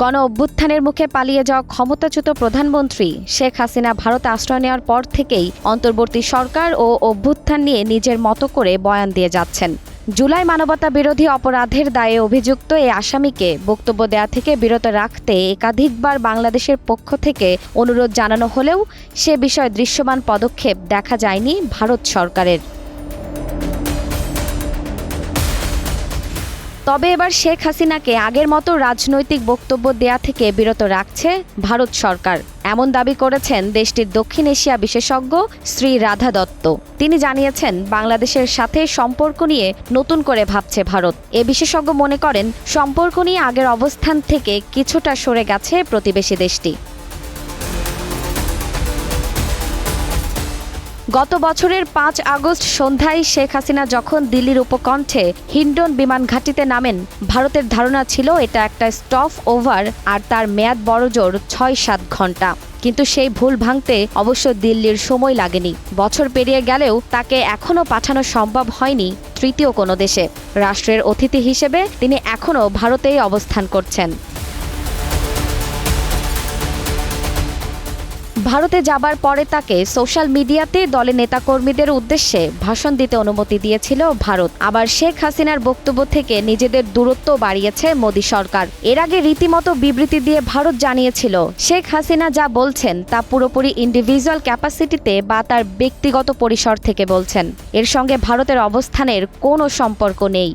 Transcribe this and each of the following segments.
গণ অভ্যুত্থানের মুখে পালিয়ে যাওয়া ক্ষমতাচ্যুত প্রধানমন্ত্রী শেখ হাসিনা ভারতে আশ্রয় নেওয়ার পর থেকেই অন্তর্বর্তী সরকার ও অভ্যুত্থান নিয়ে নিজের মতো করে বয়ান দিয়ে যাচ্ছেন। জুলাই মানবতা বিরোধী অপরাধের দায়ে অভিযুক্ত এই আসামিকে বক্তব্য দেয়া থেকে বিরত রাখতে একাধিকবার বাংলাদেশের পক্ষ থেকে অনুরোধ জানানো হলেও সে বিষয়ে দৃশ্যমান পদক্ষেপ দেখা যায়নি ভারত সরকারের। তবে এবার শেখ হাসিনাকে আগের মতো রাজনৈতিক বক্তব্য দেয়া থেকে বিরত রাখছে ভারত সরকার। এমন দাবি করেছেন দেশটির দক্ষিণ এশিয়া বিশেষজ্ঞ শ্রী রাধা দত্ত। তিনি জানিয়েছেন, বাংলাদেশের সাথে সম্পর্ক নিয়ে নতুন করে ভাবছে ভারত। এ বিশেষজ্ঞ মনে করেন, সম্পর্ক নিয়ে আগের অবস্থান থেকে কিছুটা সরে গেছে প্রতিবেশী দেশটি। গত বছরের পাঁচ আগস্ট সন্ধ্যায় শেখ হাসিনা যখন দিল্লির উপকণ্ঠে হিন্ডন বিমান ঘাঁটিতে নামেন, ভারতের ধারণা ছিল এটা একটা স্টপ ওভার আর তার মেয়াদ বড়জোর ছয় সাত ঘণ্টা। কিন্তু সেই ভুল ভাঙতে অবশ্য দিল্লির সময় লাগেনি। বছর পেরিয়ে গেলেও তাকে এখনও পাঠানো সম্ভব হয়নি তৃতীয় কোনো দেশে। রাষ্ট্রের অতিথি হিসেবে তিনি এখনও ভারতেই অবস্থান করছেন। ভারতে যাবার পরে তাকে সোশ্যাল মিডিয়াতে দলের নেতাকর্মীদের উদ্দেশ্যে ভাষণ দিতে অনুমতি দিয়েছিল ভারত। আবার শেখ হাসিনার বক্তব্য থেকে নিজেদের দূরত্ব বাড়িয়েছে মোদী সরকার। এর আগে রীতিমতো বিবৃতি দিয়ে ভারত জানিয়েছিল, শেখ হাসিনা যা বলছেন তা পুরোপুরি ইন্ডিভিজুয়াল ক্যাপাসিটিতে বা তার ব্যক্তিগত পরিসর থেকে বলছেন। এর সঙ্গে ভারতের অবস্থানের কোনো সম্পর্ক নেই।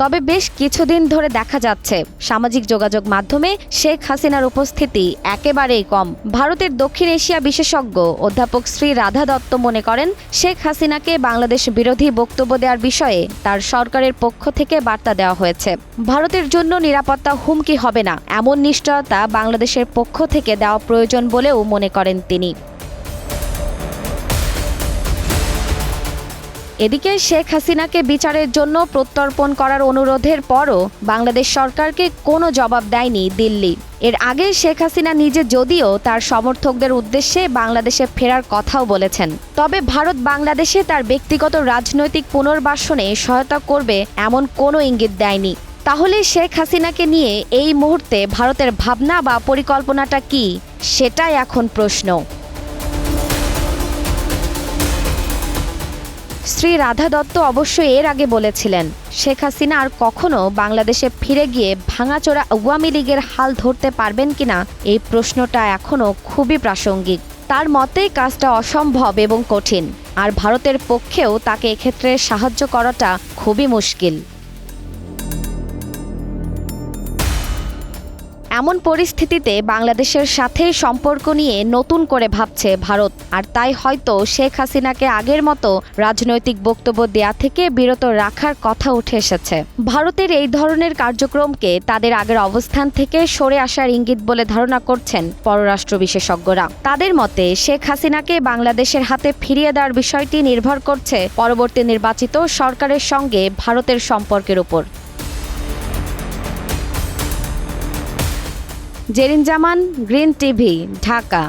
তবে বেশ কিছুদিন ধরে দেখা যাচ্ছে। সামাজিক যোগাযোগ মাধ্যমে শেখ হাসিনার উপস্থিতি একেবারেই কম। ভারতের দক্ষিণ এশিয়া বিশেষজ্ঞ অধ্যাপক শ্রী রাধা দত্ত মনে করেন, শেখ হাসিনাকে বাংলাদেশ বিরোধী বক্তব্য দেওয়ার বিষয়ে তার সরকারের পক্ষ থেকে বার্তা দেওয়া হয়েছে। ভারতের জন্য নিরাপত্তা হুমকি হবে না, এমন নিশ্চয়তা বাংলাদেশের পক্ষ থেকে দেওয়া প্রয়োজন বলেও মনে করেন তিনি। এদিকে শেখ হাসিনাকে বিচারের জন্য প্রত্যর্পণ করার অনুরোধের পরও বাংলাদেশ সরকারকে কোনো জবাব দেয়নি দিল্লি। এর আগে শেখ হাসিনা নিজে যদিও তার সমর্থকদের উদ্দেশ্যে বাংলাদেশে ফেরার কথাও বলেছেন। তবে ভারত বাংলাদেশে তার ব্যক্তিগত রাজনৈতিক পুনর্বাসনে সহায়তা করবে এমন কোনো ইঙ্গিত দেয়নি। তাহলে শেখ হাসিনাকে নিয়ে এই মুহূর্তে ভারতের ভাবনা বা পরিকল্পনাটা কি? সেটাই এখন প্রশ্ন। শ্রী রাধা দত্ত অবশ্য এর আগে বলেছিলেন, শেখ হাসিনা আর কখনো বাংলাদেশে ফিরে গিয়ে ভাঙাচোরা আওয়ামী লীগের হাল ধরতে পারবেন কিনা এই প্রশ্নটা এখনও খুবই প্রাসঙ্গিক। তার মতে কাজটা অসম্ভব এবং কঠিন, আর ভারতের পক্ষেও তাকে এক্ষেত্রে সাহায্য করাটা খুবই মুশকিল। এমন পরিস্থিতিতে বাংলাদেশের সাথে সম্পর্ক নিয়ে নতুন করে ভাবছে ভারত। আর তাই হয়তো শেখ হাসিনাকে আগের মতো রাজনৈতিক বক্তব্য দেয়া থেকে বিরত রাখার কথা উঠে এসেছে। ভারতের এই ধরনের কার্যক্রমকে তাদের আগের অবস্থান থেকে সরে আসার ইঙ্গিত বলে ধারণা করছেন পররাষ্ট্র বিশেষজ্ঞরা। তাদের মতে, শেখ হাসিনাকে বাংলাদেশের হাতে ফিরিয়ে দেওয়ার বিষয়টি নির্ভর করছে পরবর্তী নির্বাচিত সরকারের সঙ্গে ভারতের সম্পর্কের উপর। Zerin Zaman Green TV Dhaka.